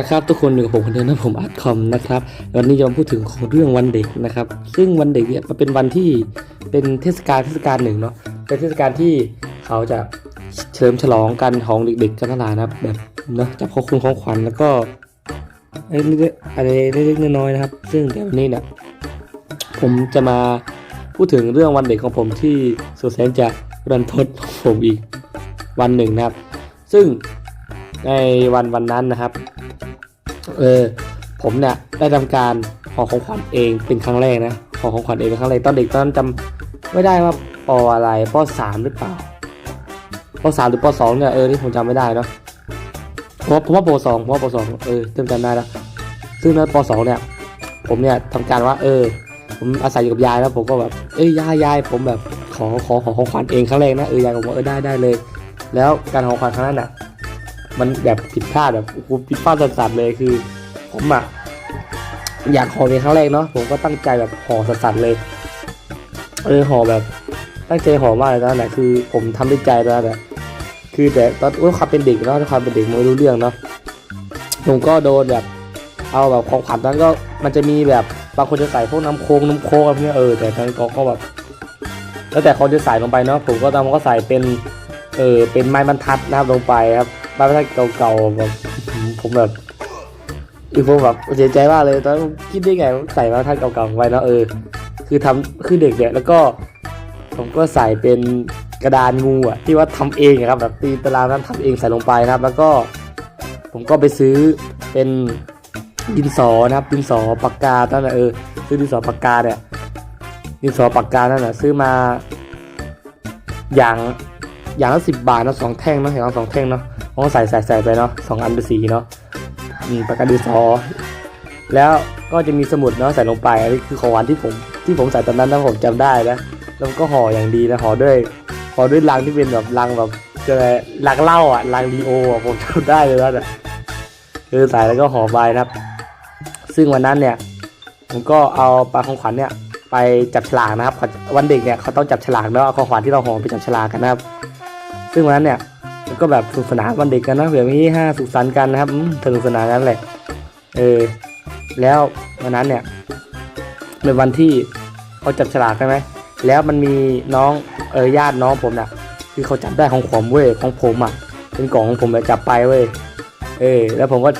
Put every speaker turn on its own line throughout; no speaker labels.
ละครับทุกคนอยู่กับผมคนเดิมนะผมอาร์ตคอมนะครับวันนี้จะมพูดถึงของเรื่องวันเด็กนะครับ ซึ่งวันเด็กเนี่ยมันเป็นวันที่เป็นเทศกาลเทศกาลหนึ่งเนาะเป็นเทศกาลที่เขาจะเฉลิมฉลองกันของเด็กๆกันทั้งหลายนะแบบเนาะจับของคุณของขวัญแล้วก็อะไรเล็กๆน้อยๆนะครับ ซึ่งเดี๋ยววันนี้เนี่ยผมจะมาพูดถึงเรื่องวันเด็กของผมที่สุดแสนจะรันทดของผมอีกวันหนึ่งนะครับ ซึ่งในวันวันนั้นนะครับ เออผมเนี่ยได้ทำการห่อของขวัญเองเป็นครั้งแรกนะห่อของขวัญเองเป็นครั้งแรกตอนเด็กตอนนั้นจำไม่ได้ว่าปออะไรปสามหรือเปล่าปสามหรือปสองเนี่ยเออนี่ผมจำไม่ได้เนาะผมว่าผมว่าปสองผมว่าปสองเออเริ่มจำได้แล้วซึ่งในปสองเนี่ยผมเนี่ยทำการว่า เออ ผมอาศัยอยู่กับยายแล้วผมก็แบบเอ้ยยายยายผมแบบขอขอขอของขวัญเองครั้งแรกนะเออยายบอกว่าเออได้ได้เลย แล้วการขอของขวัญครั้งนั้นน่ะ มันแบบผิดพลาดแบบผิดพลาดสัสๆเลยคือ ผมอะอยากห่อเป็นครั้งแรกเนาะผมก็ตั้งใจแบบห่อสัสๆเลย เออห่อแบบ ตั้งใจห่อมากเลยตอนนั้นนะคือผมทำด้วยใจตอนนั้นแหละคือแต่ตอนด้วยความเป็นเด็กเนาะด้วยความเป็นเด็กไม่รู้เรื่องเนาะผมก็โดนแบบ เอาแบบของขวัญนั้นก็มันจะมีแบบบางคนจะใส่พวกน้ำโค้งน้ำโค้งอะไรพวกเนี้ยเออแต่ตอนนั้นก็ก็แบบแล้วแต่เขาจะใส่ลงไปเนาะผมก็ตามก็ใส่เป็นเออเป็นไม้บรรทัดนะครับลงไปครับ บรรทัดเก่าๆแบบผมแบบคือผมแบบเสียใจมากเลยตอนนั้นคิดได้ไงใส่ไม้บรรทัดเก่าๆไว้เนาะเออ คือทำคือเด็กเนี่ยแล้วก็ ผมก็ใส่เป็นกระดานงูอะที่ว่าทำเองอะครับแบบตีตารางนั้นทำเองใส่ลงไปนะครับ แล้วก็ ผมก็ไปซื้อเป็นดินสอนะครับดินสอปากกาตั้งแต่เออซื้อดินสอปากกาเนี่ยดินสอปากกานั่นแหละซื้อมาอย่างอย่างละสิบบาทนะสองแท่งเนะอย่างละสองแท่งเนาะ ผมก็ใส่ใส่ใส่ไปเนาะสองอันเป็นสีเนาะอืมปากกาดินสอแล้วก็จะมีสมุดเนาะใส่ลงไปอันนี้คือของหวานที่ผมที่ผมใส่ตอนนั้นนะผมจำได้นะแล้วก็ห่ออย่างดีนะห่อด้วยห่อด้วยลังที่เป็นแบบลังแบบเจอลังเหล้าอะลังดีโออะผมจำได้เลยนะคือใส่แล้วก็ห่อไปนะครับ ซึ่งวันนั้นเนี่ยผมก็เอาปลาของขวัญเนี่ยไปจับฉลากนะครับวันเด็กเนี่ยเขาต้องจับฉลากเนาะเอาของขวัญที่เราห่อไปจับฉลากกันนะครับ ซึ่งวันนั้นเนี่ย ก็แบบสนุกสนานวันเด็กกันนะแบบนี้ห้าสุขสันต์กันนะครับสนุกสนานกันแหละเออแล้ววันนั้นเนี่ยเป็นวันที่เขาจับฉลากใช่ไหมแล้วมันมีน้องเออญาติน้องผมน่ะคือเขาจับได้ของผมเว้ยของผมอะเป็นกล่องของผมแบบจับไปเว้ยเออแล้วผมก็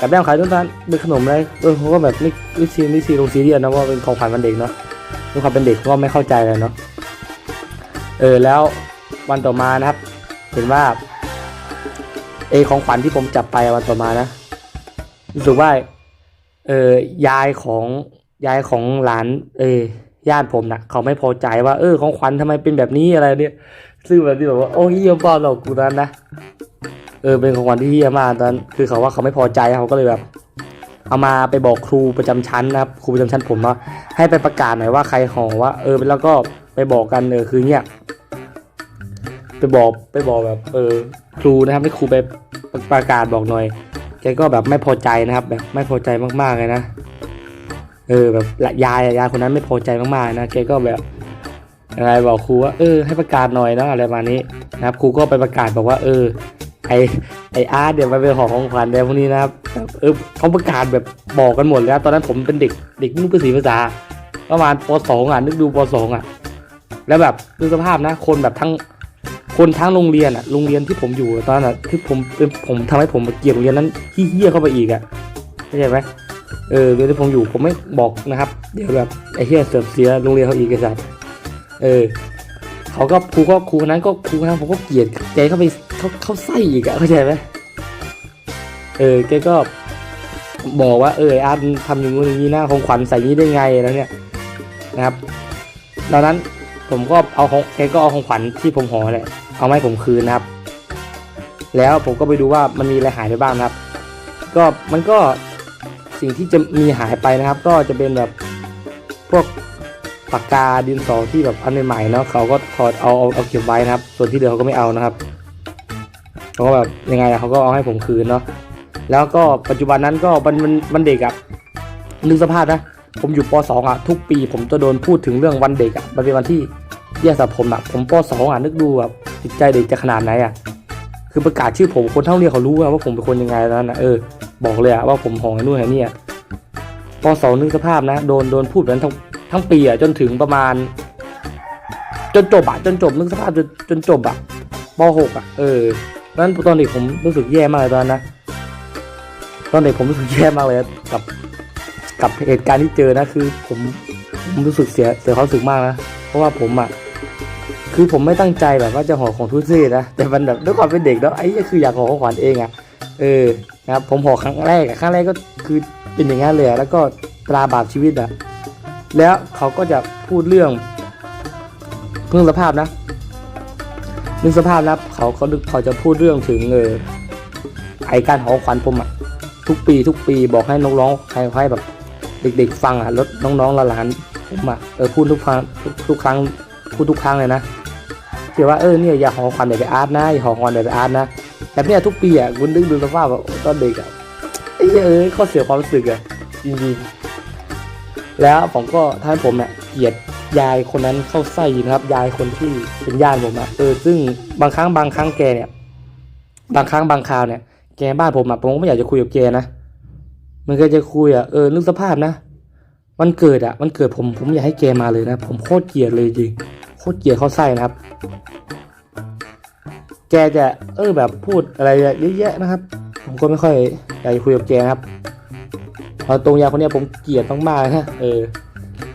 จับได้ของใครทุกท่านเป็นขนมเลยเออผมก็แบบไม่ไม่ซีไม่ซีลงซีเรียสนะว่าเป็นของขวัญวันเด็กเนาะด้วยความเป็นเด็กก็ไม่เข้าใจเลยเนาะเออแล้ววันต่อมานะครับ เห็นว่า เอของขวัญที่ผมจับไปวันต่อมานะรู้สึกว่า เออยายของยายของหลาน เอญาติผมนะเขาไม่พอใจว่าเออของขวัญทำไมเป็นแบบนี้อะไรเนี่ย ซึ่งแบบที่แบบว่าโอ้เฮียป้าเรากูนั้นนะเออเป็นของขวัญที่เฮียมากตอนคือเขาว่าเขาไม่พอใจเขาก็เลยแบบ เอามาไปบอกครูประจำชั้นนะครับครูประจำชั้นผมว่าให้ไปประกาศหน่อยว่าใครห่อว่า เออแล้วก็ไปบอกกันเออคือเนี่ยไปบอกไปบอกแบบ เออ ครูนะครับให้ครูไปประกาศบอกหน่อยแกก็แบบไม่พอใจนะครับ แบบไม่พอใจมากๆเลยนะเออแบบยายยายคนนั้นไม่พอใจมากๆนะแกก็แบบอะไรบอกครูว่าเออให้ประกาศหน่อยนะอะไรมานี้นะครับครูก็ไปประกาศบอกว่า เออ ไอไออาร์ตเดี๋ยวมาเป็นของของขวัญเดี๋ยวพวกนี้นะครับแบบเออเขาประกาศแบบบอกกันหมดแล้ว ตอนนั้นผมเป็นเด็กเด็กนึกภาษีภาษาประมาณปสองอะนึกดูปสองอะ แล้วแบบดูสภาพนะ คนแบบทั้ง คนทั้งโรงเรียนอะโรงเรียนที่ผมอยู่ตอนนั้นอะที่ผมเป็นผมทำให้ผมเกลียดโรงเรียนนั้นที่เหี้ยเข้าไปอีกอะเข้าใจไหมเออเรียนที่ผมอยู่ผมไม่บอกนะครับ เดี๋ยวแบบไอ้เหี้ยเสื่อมเสียโรงเรียนเขาอีกไอ้สัสเออเขาก็ครูก็ครูคนนั้นก็ครูคนนั้นผมก็เกลียดใจเข้าไปเขาเขาไส้อีกอะเข้าใจไหมเออแกก็บอกว่าเอออาร์ตทำอย่างงู้นอย่างนี้นะของขวัญใส่นี้ได้ไงแล้วเนี่ยนะครับตอนนั้นผมก็เอาของแกก็เอาของขวัญที่ผมห่อแหละ เอามาให้ผมคืนนะครับ แล้วผมก็ไปดูว่ามันมีอะไรหายไปบ้างนะครับ ก็มันก็สิ่งที่จะมีหายไปนะครับ ก็จะเป็นแบบพวกปากกาดินสอที่แบบอันใหม่ๆเนาะเขาก็ถอดเอาเอาเอาเก็บไว้นะครับ ส่วนที่เหลือเขาก็ไม่เอานะครับเขาก็แบบยังไงเขาก็เอาให้ผมคืนเนาะแล้วก็ปัจจุบันนั้นก็มันมันมันเด็กอะนึกสภาพนะผมอยู่ป .2 อะทุกปี ผมจะโดนพูดถึงเรื่องวันเด็กอะมันเป็นวันที่แย่สำหรับผมอะผมป .2 อะนึกดูแบบ จิตใจเด็กจะขนาดไหนอะคือประกาศชื่อผมคนเท่าเรียเขารู้ว่าผมเป็นคนยังไงแล้วนะเออบอกเลยอะว่าผมหองไอ้นู่นไอ้นี่อะปสองนึกสภาพนะโดนโดนพูดแบบนั้นทั้งทั้งปีอะจนถึงประมาณ จนจบอะจนจบนึกสภาพจนจนจบอะปหกอะเออนั้นตอนเด็กผมรู้สึกแย่มากเลยตอนนั้นนะตอนเด็กผมรู้สึกแย่มากเลยกับกับเหตุการณ์ที่เจอนะคือ ผมผมรู้สึกเสียเสียความรู้สึกมากนะเพราะว่าผมอะ คือผมไม่ตั้งใจแบบว่าจะห่อของทุเรศนะแต่มันแบบด้วยความเป็นเด็กแล้วไอ้นี่คืออยากห่อของขวัญเองอะเออนะครับผมห่อครั้งแรกครั้งแรกก็คือเป็นอย่างนั้นเลยแล้วก็ตราบาปชีวิตอะแล้วเขาก็จะพูดเรื่องเรื่องสภาพนะเรื่องสภาพนะเขาเขาเขาจะพูดเรื่องถึงเออไอการห่อขวัญผมอะทุกปีทุกปีบอกให้น้องๆใครให้แบบเด็ก ๆ ฟังอะแล้วน้องๆหลานผมอะเออพูดทุกครั้งทุกครั้งพูดทุกครั้งเลยนะ เกี่ยวว่าเออเนี่ยอย่าหอควันเดี๋ยวไปอาร์ตนะอย่าหอควันเดี๋ยวไปอาร์ตนะแต่เนี่ยทุกปีอะคุณนึกดูสภาพแบบตอนเด็กอะไอ้เหี้ยเอ้ยข้อเสียความรู้สึกอะจริงๆแล้วผมก็ถ้าให้ผมเนี่ยเกลียดยายคนนั้นเข้าไส้นะครับยายคนที่เป็นญาติผมอะเออซึ่งบางครั้งบางครั้งแกเนี่ย บางครั้งบางคราวเนี่ยแกบ้านผมอะผมก็ไม่อยากจะคุยกับแกนะมันก็จะคุยอะเออนึกสภาพนะวันเกิดอะวันเกิดผมผมอยากให้แกมาเลยนะ ผมโคตรเกลียดเลยจริง โคตรเกลียดเขาไส้นะครับ แกจะเออแบบพูดอะไรเยอะแยะนะครับ ผมก็ไม่ค่อยอยากคุยกับแกนะครับเอาตรงยาคนนี้ผมเกลียดมากๆนะเออ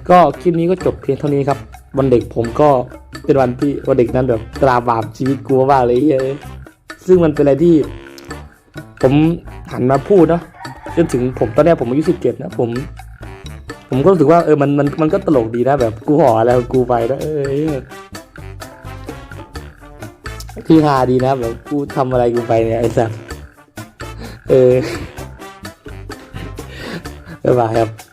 ก็คลิปนี้ก็จบเพียงเท่านี้ครับ วันเด็กผมก็เป็นวันที่วันเด็กนั้นแบบตราบาปชีวิตกลัวมาเลยเยซึ่งมันเป็นอะไรที่ ผมหันมาพูดเนาะจนถึงผมตอนเนี้ผมอายุสิบเจ็ดนะผม ผมก็รู้สึกว่าเออมันมันมันก็ตลกดีนะแบบกูห่อแล้วกูไปนะเออคือฮาดีนะแบบกูทำอะไรกูไปเนี่ยไอ้สัสเออบ๊ายบายครับ